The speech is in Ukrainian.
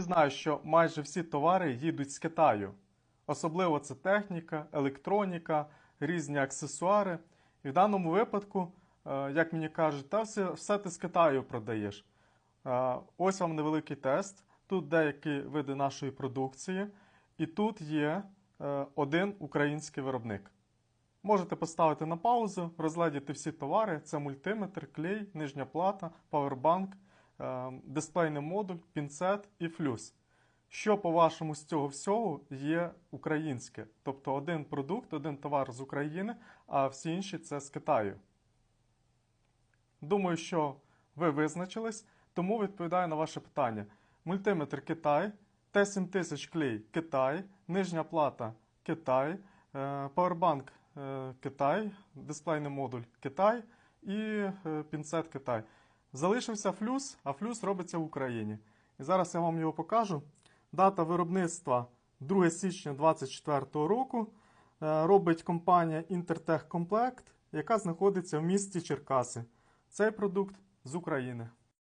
Знаю, що майже всі товари їдуть з Китаю. Особливо це техніка, електроніка, різні аксесуари. І в даному випадку, е, як мені кажуть, та все, все ти з Китаю продаєш. Е, Ось вам невеликий тест. Тут деякі види нашої продукції, і тут є е, один український виробник. Можете поставити на паузу, розглядіти всі товари: це мультиметр, клей, нижня плата, павербанк, дисплейний модуль, пінцет і флюс. Що, по-вашому, з цього всього є українське? Тобто один продукт, один товар з України, а всі інші це з Китаю. Думаю, що ви визначились, тому відповідаю на ваше питання. Мультиметр Китай, Т7000 клей Китай, нижня плата Китай, е, е, Китай, дисплейний модуль Китай і е, пінцет Китай. Залишився флюс, а флюс робиться в Україні. І зараз я вам його покажу. Дата виробництва 2 січня 2024 року. Е, Робить компанія Intertech Комплект, яка знаходиться в місті Черкаси. Цей продукт з України.